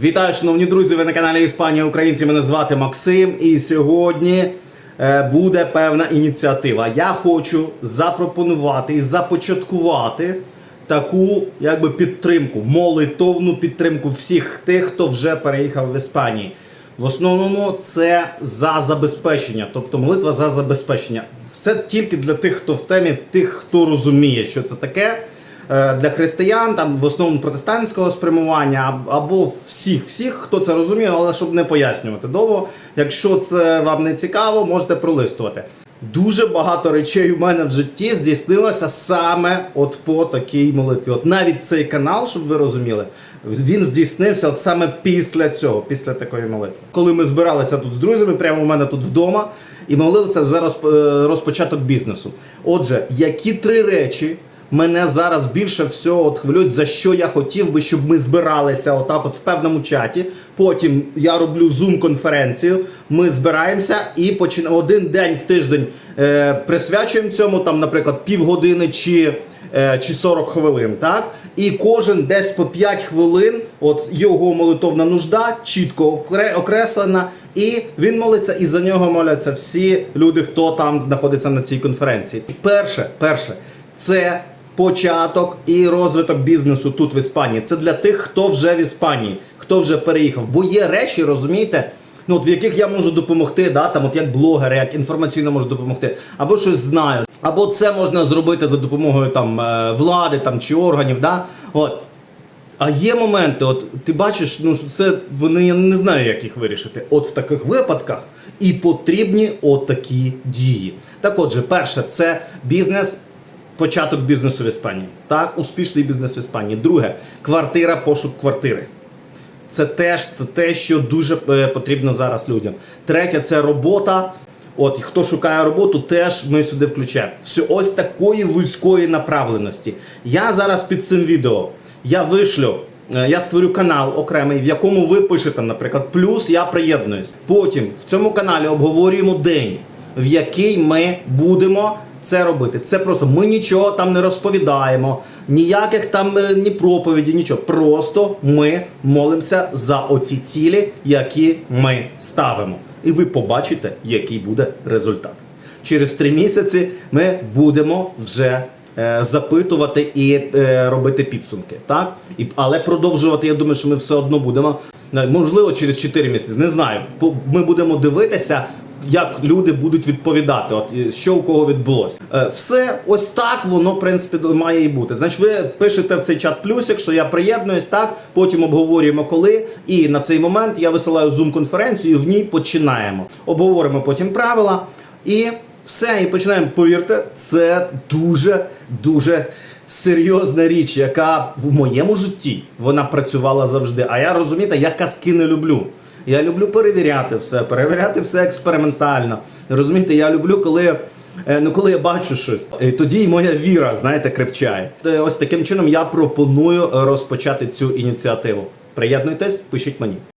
Вітаю, шановні друзі! Ви на каналі Іспанія Українці. Мене звати Максим. І сьогодні е, буде певна ініціатива. Я хочу запропонувати і започаткувати таку якби підтримку, молитовну підтримку всіх тих, хто вже переїхав в Іспанії. В основному це за забезпечення, тобто молитва за забезпечення. Це тільки для тих, хто в темі, тих, хто розуміє, що це таке. Е, Для християн, там в основному протестантського спрямування, або всіх, всіх, хто це розуміє, але щоб не пояснювати довго. Якщо це вам не цікаво, можете пролистувати. Дуже багато речей у мене в житті здійснилося саме от по такій молитві. От навіть цей канал, щоб ви розуміли, він здійснився от саме після цього, після такої молитви. Коли ми збиралися тут з друзями, прямо у мене тут вдома, і молилися за е, розпочаток бізнесу. Отже, які три речі мене зараз більше всього от хвилюють, за що я хотів би, щоб ми збиралися отак, от в певному чаті. Потім я роблю зум-конференцію. Ми збираємося і почина... один день в тиждень е, присвячуємо цьому, там, наприклад, півгодини чи, е, чи 40 хвилин. Так? І кожен десь по 5 хвилин, от його молитовна нужда чітко окре- окреслена. І він молиться, і за нього моляться всі люди, хто там знаходиться на цій конференції. Перше, перше, це початок і розвиток бізнесу тут в Іспанії. Це для тих, хто вже в Іспанії, хто вже переїхав. Бо є речі, розумієте, ну от в яких я можу допомогти, да, там, от як блогер, як інформаційно можу допомогти, або щось знаю, або це можна зробити за допомогою там е, влади там чи органів. Да? От. А є моменти, от ти бачиш, ну це вони я не знаю, як їх вирішити. От в таких випадках і потрібні отакі дії. Так, отже, перше, це бізнес. Початок бізнесу в Іспанії. Так, успішний бізнес в Іспанії. Друге, квартира, пошук квартири. Це теж це те, що дуже е, потрібно зараз людям. Третє це робота. От хто шукає роботу, теж ми сюди включаємо. Все ось такої вузької направленості. Я зараз під цим відео я вишлю. е, Я створю канал окремий, в якому ви пишете, наприклад, плюс я приєднуюсь. Потім в цьому каналі обговорюємо день, в який ми будемо це робити. Це просто ми нічого там не розповідаємо, ніяких там е, ні проповіді, нічого. Просто ми молимося за оці цілі, які ми ставимо. І ви побачите, який буде результат. Через три місяці ми будемо вже е, запитувати і е, робити підсумки. Так? І, але продовжувати, я думаю, що ми все одно будемо. Е, Можливо, через 4 місяці, не знаю. Ми будемо дивитися, як люди будуть відповідати, от що у кого відбулося. Е, Все ось так воно, в принципі, має і бути. Значить, ви пишете в цей чат плюсик, що я приєднуюсь, так, потім обговорюємо коли. І на цей момент я висилаю зум-конференцію, і в ній починаємо. Обговоримо потім правила і все, і починаємо. Повірте, це дуже дуже. Серйозна річ, яка в моєму житті вона працювала завжди. А я розумієте, я казки не люблю. Я люблю перевіряти все, перевіряти все експериментально. Розумієте, я люблю, коли, е, ну, коли я бачу щось. Тоді й моя віра, знаєте, крепчає. Е, Ось таким чином я пропоную е, розпочати цю ініціативу. Приєднуйтесь, пишіть мені.